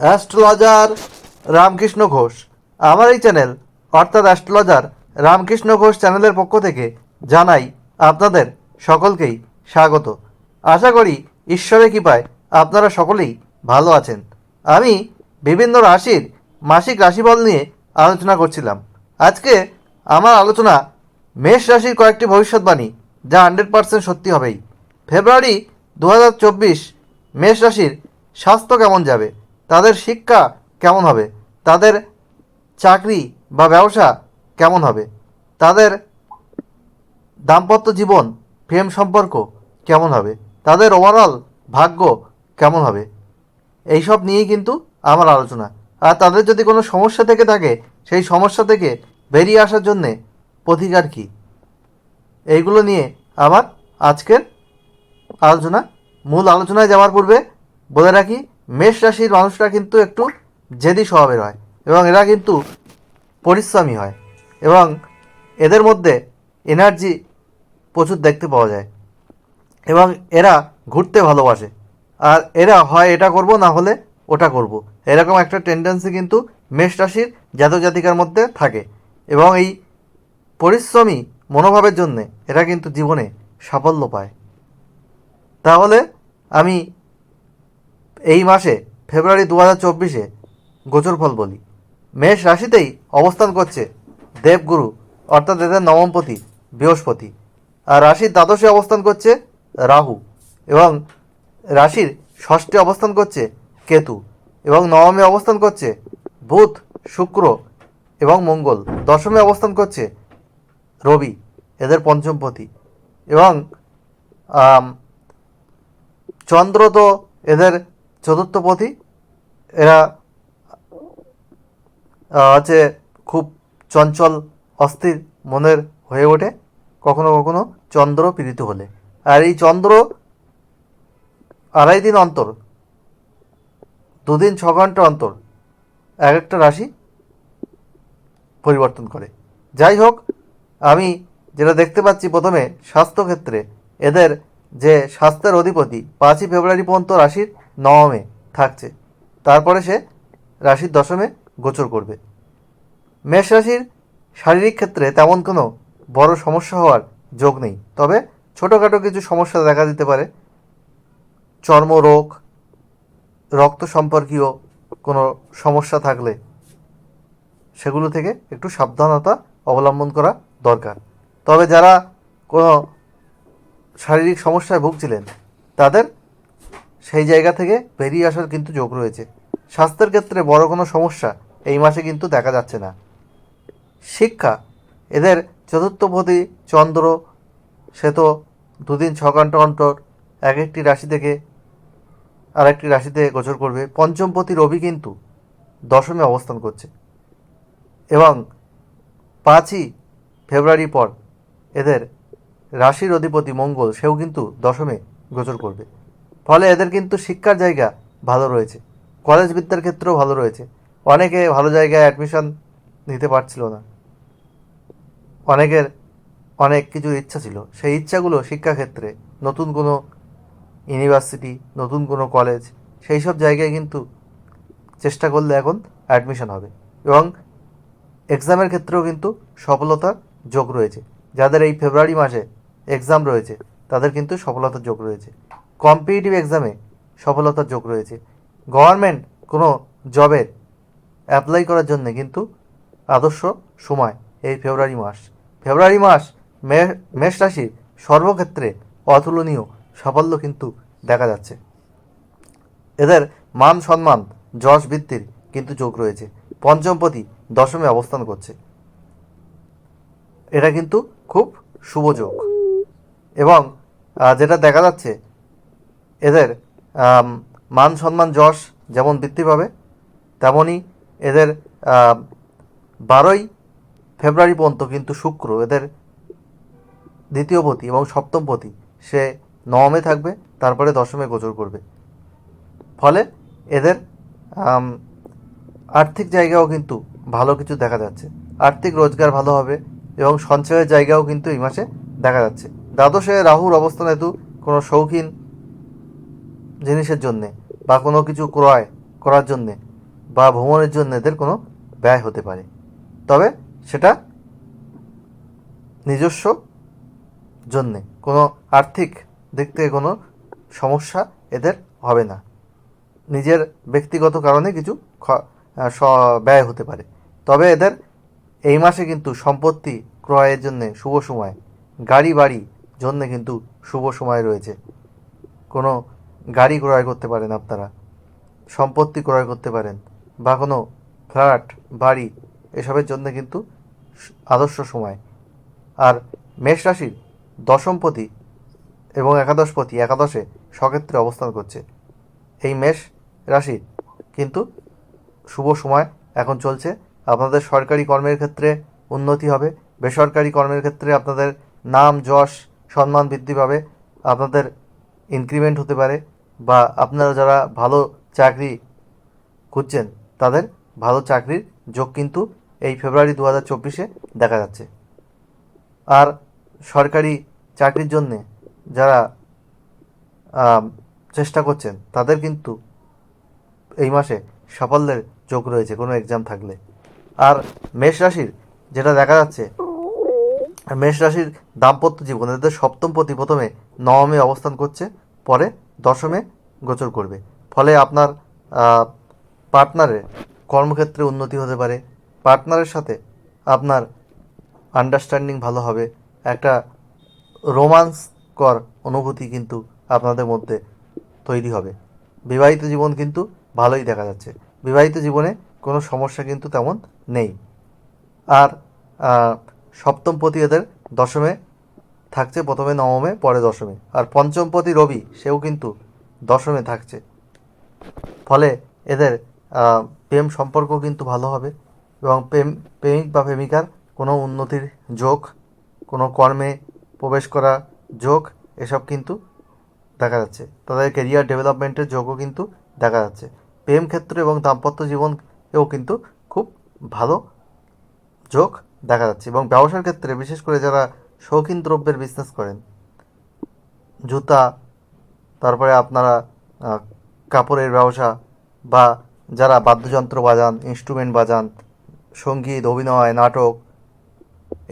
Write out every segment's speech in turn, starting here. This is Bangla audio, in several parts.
অ্যাস্ট্রোলজার রামকৃষ্ণ ঘোষ। আমার এই চ্যানেল, অর্থাৎ অ্যাস্ট্রোলজার রামকৃষ্ণ ঘোষ চ্যানেলের পক্ষ থেকে জানাই আপনাদের সকলকেই স্বাগত। আশা করি ঈশ্বরের কৃপায় আপনারা সকলেই ভালো আছেন। আমি বিভিন্ন রাশির মাসিক রাশিফল নিয়ে আলোচনা করছিলাম। আজকে আমার আলোচনা মেষ রাশির কয়েকটি ভবিষ্যৎবাণী, যা হান্ড্রেড পার্সেন্ট সত্যি হবেই। ফেব্রুয়ারি দু হাজার চব্বিশ মেষ রাশির স্বাস্থ্য কেমন যাবে? তাদের শিক্ষা কেমন হবে? তাদের চাকরি বা ব্যবসা কেমন হবে? তাদের দাম্পত্য জীবন, প্রেম সম্পর্ক কেমন হবে? তাদের ওভারঅল ভাগ্য কেমন হবে? এইসব নিয়েই কিন্তু আমার আলোচনা। আর তাদের যদি কোনো সমস্যা থেকে থাকে, সেই সমস্যা থেকে বেরিয়ে আসার জন্যে প্রতিকার কী? এইগুলো নিয়ে আমার আজকের আলোচনা, মূল আলোচনায় যাওয়ার পূর্বে বলে রাখি মেষ রাশির মানুষরা কিন্তু একটু জেদি স্বভাবের হয় এবং এরা কিন্তু পরিশ্রমী হয় এবং এদের মধ্যে এনার্জি প্রচুর দেখতে পাওয়া যায় এবং এরা ঘুরতে ভালোবাসে। আর এরা হয় এটা করব না হলে ওটা করব। এরকম একটা টেন্ডেন্সি কিন্তু মেষ রাশির জাতক জাতিকার মধ্যে থাকে এবং এই পরিশ্রমী মনোভাবের জন্যে এরা কিন্তু জীবনে সাফল্য পায়। তাহলে আমি এই মাসে, ফেব্রুয়ারি দু হাজার চব্বিশে গোচর ফল বলি। মেষ রাশিতেই অবস্থান করছে দেবগুরু, অর্থাৎ এদের নবমপতি বৃহস্পতি। আর রাশির দ্বাদশে অবস্থান করছে রাহু এবং রাশির ষষ্ঠে অবস্থান করছে কেতু এবং নবমে অবস্থান করছে বুধ, শুক্র এবং মঙ্গল। দশমে অবস্থান করছে রবি, এদের পঞ্চমপতি এবং চন্দ্র তো এদের চতুর্থপতি। এরা আহ, হচ্ছে খুব চঞ্চল অস্থির মনের হয়ে ওঠে কখনো কখনো চন্দ্র পীড়িত হলে। আর এই চন্দ্র আড়াই দিন অন্তর দুদিন ছ ঘণ্টা অন্তর এক একটা রাশি পরিবর্তন করে। যাই হোক আমি যেটা দেখতে পাচ্ছি প্রথমে স্বাস্থ্যক্ষেত্রে এদের যে স্বাস্থ্যের অধিপতি পাঁচই ফেব্রুয়ারি পর্যন্ত রাশির নবমে থাকছে। তারপরে সে রাশির দশমে গোচর করবে। মেষ রাশির শারীরিক ক্ষেত্রে তেমন কোনো বড় সমস্যা হওয়ার যোগ নেই। তবে ছোটোখাটো কিছু সমস্যা দেখা দিতে পারে। চর্মরোগ রক্ত সম্পর্কীয় কোনো সমস্যা থাকলে সেগুলো থেকে একটু সাবধানতা অবলম্বন করা দরকার। তবে যারা কোনো শারীরিক সমস্যায় ভুগছিলেন, তাদের সেই জায়গা থেকে বেরিয়ে আসার কিন্তু যোগ রয়েছে। স্বাস্থ্যের ক্ষেত্রে বড় কোনো সমস্যা এই মাসে কিন্তু দেখা যাচ্ছে না। শিক্ষা, এদের চতুর্থপতি চন্দ্র, সে তো দুদিন ছ ঘণ্টা অন্তর এক একটি রাশি থেকে আরেকটি রাশিতে গোচর করবে। পঞ্চমপতি রবি কিন্তু দশমে অবস্থান করছে। এবং পাঁচই ফেব্রুয়ারি পর এদের রাশির অধিপতি মঙ্গল, সেও কিন্তু দশমে গোচর করবে। ফলে এদের কিন্তু শিক্ষার জায়গা ভালো রয়েছে। কলেজ বিদ্যার ক্ষেত্রেও ভালো রয়েছে। অনেকে ভালো জায়গায় অ্যাডমিশন নিতে পারছিল না। অনেকের অনেক কিছু ইচ্ছা ছিল। সেই ইচ্ছাগুলো শিক্ষাক্ষেত্রে নতুন কোনো ইউনিভার্সিটি নতুন কোনো কলেজ সেই সব জায়গায় কিন্তু চেষ্টা করলে এখন অ্যাডমিশন হবে। এবং এক্সামের ক্ষেত্রেও কিন্তু সফলতার যোগ রয়েছে। যাদের এই ফেব্রুয়ারি মাসে এক্সাম রয়েছে, তাদের কিন্তু সফলতার যোগ রয়েছে। কম্পিটিটিভ এক্সামে সফলতার যোগ রয়েছে। গভর্নমেন্ট কোনো জবের অ্যাপ্লাই করার জন্য কিন্তু আদর্শ সময় এই ফেব্রুয়ারি মাস। ফেব্রুয়ারি মাস মেষ রাশির সর্বক্ষেত্রে অতুলনীয় সাফল্য কিন্তু দেখা যাচ্ছে। এদের মান সম্মান, যশ বৃদ্ধির কিন্তু যোগ রয়েছে। পঞ্চমপতি দশমে অবস্থান করছে। এটা কিন্তু খুব শুভ যোগ। এবং যেটা দেখা যাচ্ছে এদের মান সম্মান যশ যেমন বৃদ্ধি পাবে তেমনই এদের বারোই ফেব্রুয়ারি পর্যন্ত কিন্তু শুক্র, এদের দ্বিতীয় পতি এবং সপ্তম পতি, সে নবমে থাকবে, তারপরে দশমে গোচর করবে। ফলে এদের আর্থিক জায়গাও কিন্তু ভালো কিছু দেখা যাচ্ছে। আর্থিক রোজগার ভালো হবে এবং সঞ্চয়ের জায়গাও কিন্তু এই মাসে দেখা যাচ্ছে। দ্বাদশে রাহুর অবস্থান হেতু কোনো শৌখিন জিনিসের জন্যে বা কোনো কিছু ক্রয় করার জন্যে বা ভ্রমণের জন্য এদের কোনো ব্যয় হতে পারে। তবে সেটা নিজস্ব জন্যে, কোনো আর্থিক দিক থেকে কোনো সমস্যা এদের হবে না। নিজের ব্যক্তিগত কারণে কিছু ব্যয় হতে পারে। তবে এদের এই মাসে কিন্তু সম্পত্তি ক্রয়ের জন্য শুভ সময়, গাড়ি বাড়ি জন্য কিন্তু শুভ সময় রয়েছে। কোনো গাড়ি ক্রয় করতে পারেন আপনারা, সম্পত্তি ক্রয় করতে পারেন, বা কোনো ফ্ল্যাট, বাড়ি, এসবের জন্য কিন্তু আদর্শ সময়। আর মেষ রাশির দশমপতি এবং একাদশপতি একাদশে সক্ষেত্রে অবস্থান করছে। এই মেষ রাশির কিন্তু শুভ সময় এখন চলছে। আপনাদের সরকারি কর্মের ক্ষেত্রে উন্নতি হবে। বেসরকারি কর্মের ক্ষেত্রে আপনাদের নাম, যশ, সম্মান বৃদ্ধি পাবে। আপনাদের ইনক্রিমেন্ট হতে পারে। বা আপনারা যারা ভালো চাকরি খুঁজছেন, তাদের ভালো চাকরির যোগ কিন্তু এই ফেব্রুয়ারি দু হাজার চব্বিশে দেখা যাচ্ছে। আর সরকারি চাকরির জন্যে যারা চেষ্টা করছেন, তাদের কিন্তু এই মাসে সাফল্যের যোগ রয়েছে, কোনো এক্সাম থাকলে। আর মেষ রাশির যেটা দেখা যাচ্ছে, মেষ রাশির দাম্পত্য জীবন, এদের সপ্তম প্রতি প্রথমে নবমে অবস্থান করছে, পরে দশমে গোচর করবে। ফলে আপনার পার্টনারের কর্মক্ষেত্রে উন্নতি হতে পারে। পার্টনারের সাথে আপনার আন্ডারস্ট্যান্ডিং ভালো হবে। একটা রোমান্সকর অনুভূতি কিন্তু আপনাদের মধ্যে তৈরি হবে। বিবাহিত জীবন কিন্তু ভালোই দেখা যাচ্ছে। বিবাহিত জীবনে কোনো সমস্যা কিন্তু তেমন নেই। আর আহ, সপ্তমপতি এদের দশমে থাকছে প্রথমে নবমে, পরে দশমে। আর পঞ্চমপতি রবি, সেও কিন্তু দশমে থাকছে। ফলে এদের প্রেম সম্পর্ক কিন্তু ভালো হবে এবং প্রেম, প্রেমিক বা প্রেমিকার কোনো উন্নতির যোগ, কোনো কর্মে প্রবেশ করা যোগ, এসব কিন্তু দেখা যাচ্ছে। তাদের কেরিয়ার ডেভেলপমেন্টের যোগও কিন্তু দেখা যাচ্ছে। প্রেম ক্ষেত্র এবং দাম্পত্য জীবনেও কিন্তু খুব ভালো যোগ দেখা যাচ্ছে এবং ব্যবসার ক্ষেত্রে বিশেষ করে যারা শৌখিন দ্রব্যের বিজনেস করেন। জুতা, তারপরে আপনারা কাপড়ের ব্যবসা বা যারা বাদ্যযন্ত্র বাজান ইনস্ট্রুমেন্ট বাজান, সংগীত, অভিনয়, নাটক,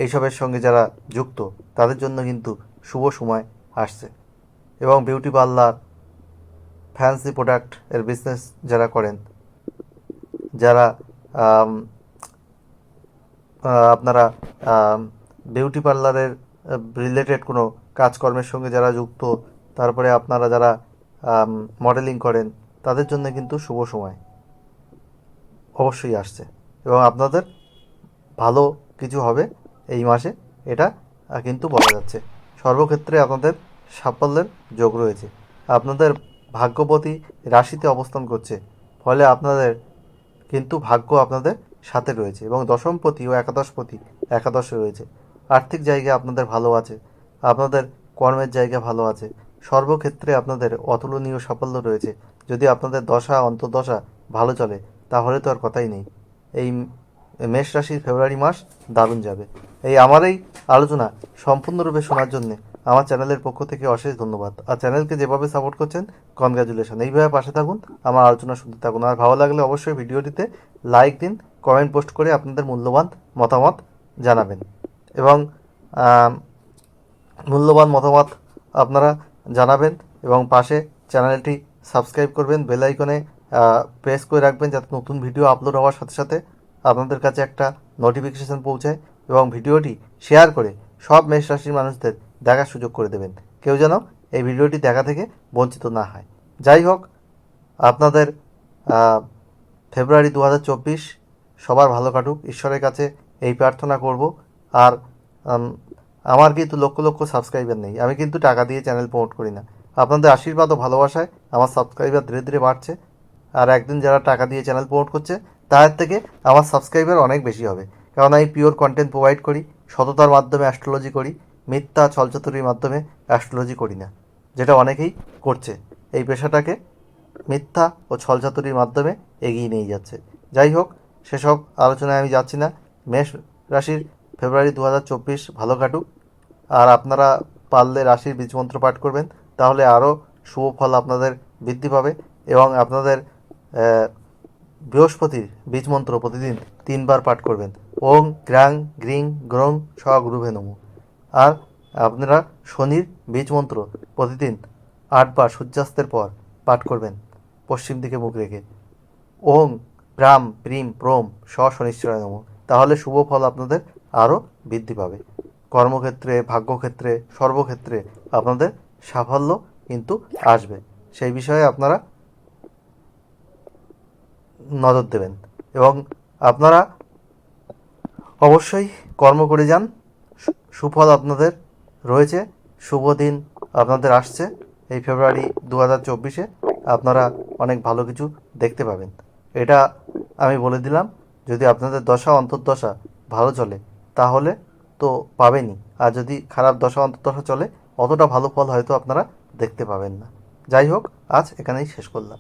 এইসবের সঙ্গে যারা যুক্ত, তাদের জন্য কিন্তু শুভ সময় আসছে। এবং বিউটি পার্লার ফ্যান্সি প্রোডাক্টের বিজনেস যারা করেন, যারা আপনারা বিউটি পার্লারের রিলেটেড কোনো কাজকর্মের সঙ্গে যারা যুক্ত, তারপরে আপনারা যারা মডেলিং করেন, তাদের জন্য কিন্তু শুভ সময়। অবশ্যই আসছে। এবং আপনাদের ভালো কিছু হবে এই মাসে, এটা কিন্তু বলা যাচ্ছে। সর্বক্ষেত্রে আপনাদের সাফল্যের যোগ রয়েছে। আপনাদের ভাগ্যপতি রাশিতে অবস্থান করছে। ফলে আপনাদের কিন্তু ভাগ্য আপনাদের সাথে রয়েছে এবং দশমপতি ও একাদশপতি একাদশে রয়েছে। আর্থিক জায়গা আপনাদের ভালো আছে, আপনাদের কর্মের জায়গা ভালো আছে, সর্বক্ষেত্রে আপনাদের অতুলনীয় সাফল্য রয়েছে। যদি আপনাদের দশা, অন্তর্দশা ভালো চলে, তাহলে তো আর কথাই নেই। এই মেষ রাশির ফেব্রুয়ারি মাস দারুণ যাবে। এই আমার এই আলোচনা সম্পূর্ণরূপে শোনার জন্য আমার চ্যানেলের পক্ষ থেকে অশেষ ধন্যবাদ। আর চ্যানেলকে যেভাবে সাপোর্ট করছেন, কনগ্রাচুলেশন। এইভাবে পাশে থাকুন, আমার আলোচনা শুনতে থাকুন। আর ভালো লাগলে অবশ্যই ভিডিওটিতে লাইক দিন, কমেন্ট পোস্ট করে আপনাদের মূল্যবান মতামত জানাবেন। এবং মূল্যবান মতামত আপনারা জানাবেন এবং পাশে চ্যানেলটি সাবস্ক্রাইব করবেন, বেল আইকনে প্রেস করে রাখবেন যাতে নতুন ভিডিও আপলোড হওয়ার সাথে সাথে আপনাদের কাছে একটা নোটিফিকেশান পৌঁছায় এবং ভিডিওটি শেয়ার করে সব মেষ রাশির মানুষদের দেখার সুযোগ করে দেবেন। কেউ যেন এই ভিডিওটি দেখা থেকে বঞ্চিত না হয়। যাই হোক, আপনাদের ফেব্রুয়ারি দু হাজার চব্বিশ সবার ভালো কাটুক। ঈশ্বরের কাছে এই প্রার্থনা করব। আর আমার কিন্তু লক্ষ লক্ষ সাবস্ক্রাইবার নেই। আমি কিন্তু টাকা দিয়ে চ্যানেল প্রমোট করি না। আপনাদের আশীর্বাদ ও ভালোবাসায় আমার সাবস্ক্রাইবার ধীরে ধীরে বাড়ছে। আর একদিন যারা টাকা দিয়ে চ্যানেল প্রমোট করছে তার থেকে আমার সাবস্ক্রাইবার অনেক বেশি হবে। কারণ আমি পিওর কন্টেন্ট প্রোভাইড করি, সততার মাধ্যমে অ্যাস্ট্রোলজি করি, মিথ্যা ছলচাতুরির মাধ্যমে অ্যাস্ট্রোলজি করি না, যেটা অনেকেই করছে। এই পেশাটাকে মিথ্যা ও ছলচাতুরির মাধ্যমে এগিয়ে নিয়ে যাচ্ছে। যাই হোক, সেসব আলোচনায় আমি যাচ্ছি না। মেষ রাশির ফেব্রুয়ারি দু হাজার চব্বিশ, ভালো কাটুক। আর আপনারা পারলে রাশির বীজমন্ত্র পাঠ করবেন, তাহলে আরও শুভ ফল আপনাদের বৃদ্ধি পাবে এবং আপনাদের বৃহস্পতির বীজ মন্ত্র প্রতিদিন তিনবার পাঠ করবেন। ওং, গ্রাং, গ্রিং, গ্রং, স গুরুভে নমঃ। আর আপনারা শনির বীজ মন্ত্র প্রতিদিন আটবার সূর্যাস্তের পর পাঠ করবেন, পশ্চিম দিকে মুখ রেখে। ওং প্রাম প্রিম প্রম স, শনিশ্চরায় নমঃ। তাহলে শুভ ফল আপনাদের আরও বৃদ্ধি পাবে। কর্মক্ষেত্রে, ভাগ্যক্ষেত্রে, সর্বক্ষেত্রে আপনাদের সাফল্য কিন্তু আসবে। সেই বিষয়ে আপনারা নজর দেবেন এবং আপনারা অবশ্যই কর্ম করে যান। সুফল আপনাদের রয়েছে। শুভ দিন আপনাদের আসছে। এই ফেব্রুয়ারি দু হাজার চব্বিশে আপনারা অনেক ভালো কিছু দেখতে পাবেন। এটা আমি বলে দিলাম। যদি আপনাদের দশা, অন্তর্দশা ভালো চলে তাহলে তো পাবেনই। আর যদি খারাপ দশা অন্তর্দশা চলে, অতটা ভালো ফল হয়তো আপনারা দেখতে পাবেন না। যাই হোক, আজ এখানেই শেষ করলাম।